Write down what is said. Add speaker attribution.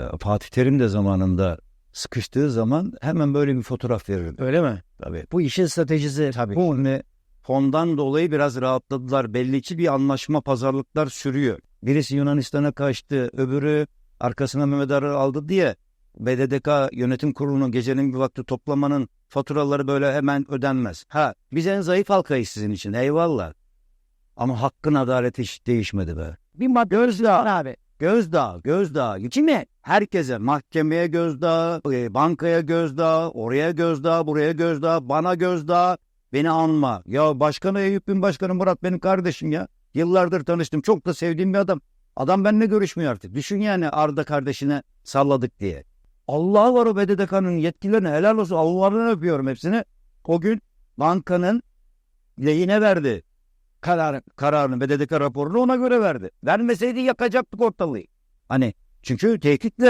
Speaker 1: e, Fatih Terim de zamanında sıkıştığı zaman hemen böyle bir fotoğraf verirdi.
Speaker 2: Öyle mi?
Speaker 1: Tabii.
Speaker 2: Bu işin stratejisi tabii.
Speaker 1: Bu ne? Fondan dolayı biraz rahatladılar. Belli ki bir anlaşma pazarlıklar sürüyor. Birisi Yunanistan'a kaçtı, öbürü arkasına Mehmet Arar aldı diye BDDK yönetim kurulunu gecenin bir vakti toplamanın faturaları böyle hemen ödenmez. Ha biz en zayıf halkayız sizin için eyvallah. Ama hakkın adaleti hiç değişmedi be.
Speaker 2: Bir madde abi.
Speaker 1: Gözdağı, gözdağı. Kime? Herkese. Mahkemeye gözdağı, e, bankaya gözdağı, oraya gözdağı, buraya gözdağı, bana gözdağı. Beni anma. Ya başkanı Eyüp Bin Başkanı Murat benim kardeşim ya. Yıllardır tanıştım. Çok da sevdiğim bir adam. Adam benimle görüşmüyor artık. Düşün yani Arda kardeşine salladık diye. Allah var o BDDK'nın yetkililerine helal olsun. Allah'ını öpüyorum hepsini. O gün bankanın lehine verdi kararı, kararını BDDK raporunu ona göre verdi. Vermeseydi yakacaktık ortalığı. Hani çünkü tehditle